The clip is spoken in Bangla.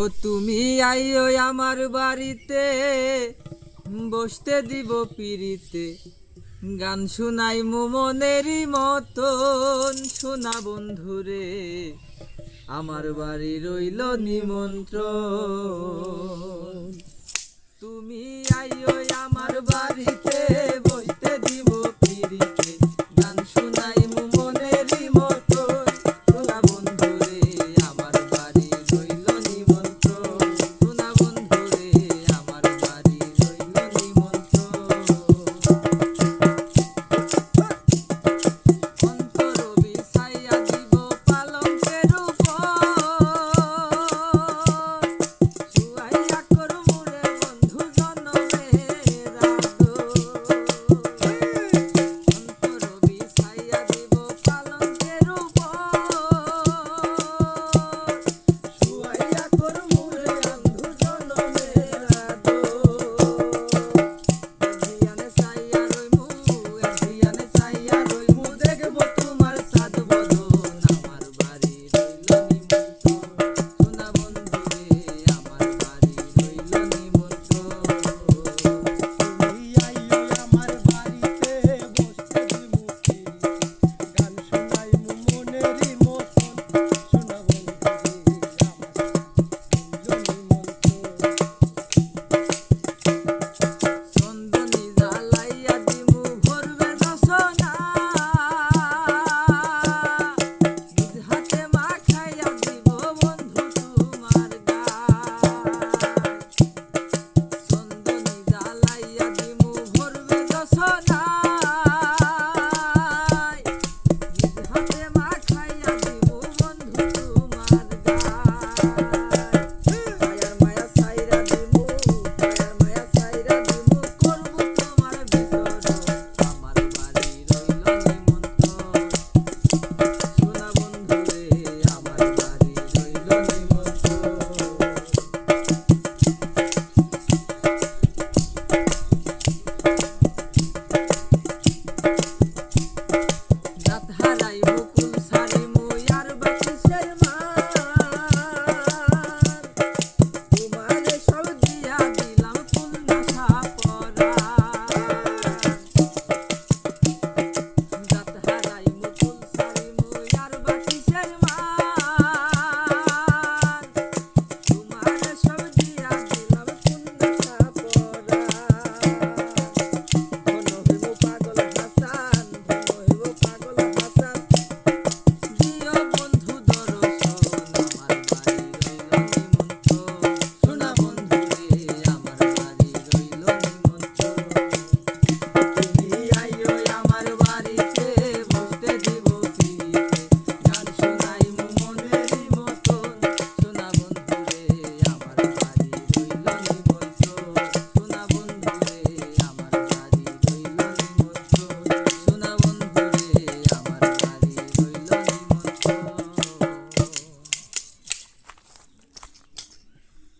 ও তুমি আইও আমার বাড়িতে, বসতে দিব পিড়িতে। গান শুনাই মনেরই মতন, শোনা বন্ধুরে, আমার বাড়ি রইল নিমন্ত্রণ। তুমি আইও